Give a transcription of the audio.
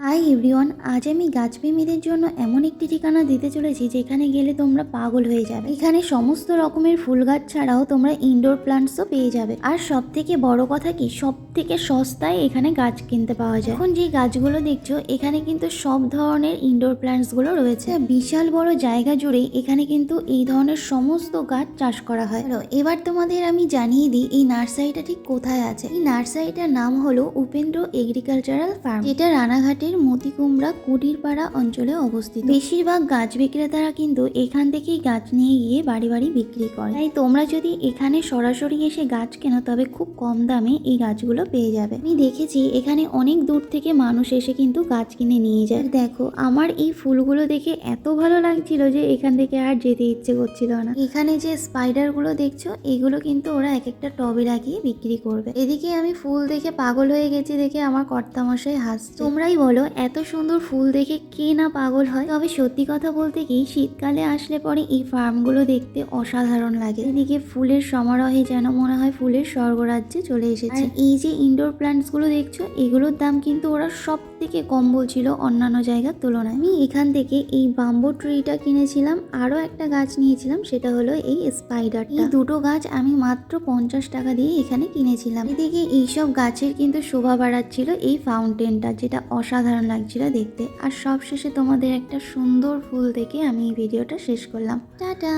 Hi everyone, আজ আমি গাছপ্রেমীদের জন্য এমন একটি ঠিকানা দিতে চলেছি যেখানে গেলে তোমরা পাগল হয়ে যাবে। এখানে সমস্ত রকমের ফুল গাছ ছাড়াও তোমরা ইনডোর প্লান্টসও পেয়ে যাবে। আর সব থেকে বড় কথা কি? সব থেকে সস্তায় এখানে গাছ কিনতে পাওয়া যায়। এখন যে গাছগুলো দেখছ, এখানে কিন্তু সব ধরনের ইনডোর প্লান্টসগুলো রয়েছে। বিশাল বড় জায়গা জুড়ে এখানে কিন্তু এই ধরনের সমস্ত গাছ চাষ করা হয়। এবার তোমাদের আমি জানিয়ে দিই এই নার্সারিটা ঠিক কোথায় আছে। এই নার্সারিটার নাম হলো উপেন্দ্র এগ্রিকালচারাল ফার্ম, যেটা রানাঘাটের মতিকুমড়া কুটিরপাড়া অঞ্চলে অবস্থিত। বেশিরভাগ গাছ বিক্রেতারা কিন্তু এখান থেকেই গাছ নিয়ে গিয়ে বাড়ি বাড়ি বিক্রি করে। তাই তোমরা যদি এখানে সরাসরি এসে গাছ কেনো, তবে খুব কম দামে এই গাছগুলো পেয়ে যাবে। আমি দেখেছি এখানে অনেক দূর থেকে মানুষ এসে কিন্তু গাছ কিনে নিয়ে যায়। দেখো, আমার এই ফুলগুলো দেখে এত ভালো লাগছিল যে এখান থেকে আর যেতে ইচ্ছে করছিল না। এখানে যে স্পাইডারগুলো দেখছ, এগুলো কিন্তু ওরা এক একটা টবে রাখিয়ে বিক্রি করবে। এদিকে আমি ফুল দেখে পাগল হয়ে গেছি দেখে আমার কর্তামশাই হাসছে। তোমরাই বলো এত সুন্দর ফুল দেখে কে না পাগল হয়? তবে সত্যি কথা বলতে কি, শীতকালে আসলে পরে এই ফার্মগুলো দেখতে অসাধারণ লাগে। এদিকে ফুলের সমারোহে যেন মনে হয় ফুলের স্বর্গরাজ্যে চলে এসেছে। আর এই যে ইনডোর প্ল্যান্টসগুলো দেখছ, এগুলোর দাম কিন্তু ওরা সব থেকে কম বলছিল অন্যান্য জায়গার তুলনায়। আমি এখান থেকে এই বাম্বো ট্রিটা কিনেছিলাম আরও একটা গাছ নিয়েছিলাম, সেটা হলো এই স্পাইডার এই দুটো গাছ আমি মাত্র পঞ্চাশ টাকা দিয়ে এখানে কিনেছিলাম। এদিকে এইসব গাছের কিন্তু শোভা বাড়াচ্ছিল এই ফাউন্টেনটা যেটা অসাধারণ লাগছিল দেখতে। আর সবশেষে তোমাদের একটা সুন্দর ফুল দেখে আমি এই ভিডিওটা শেষ করলাম। টাটা!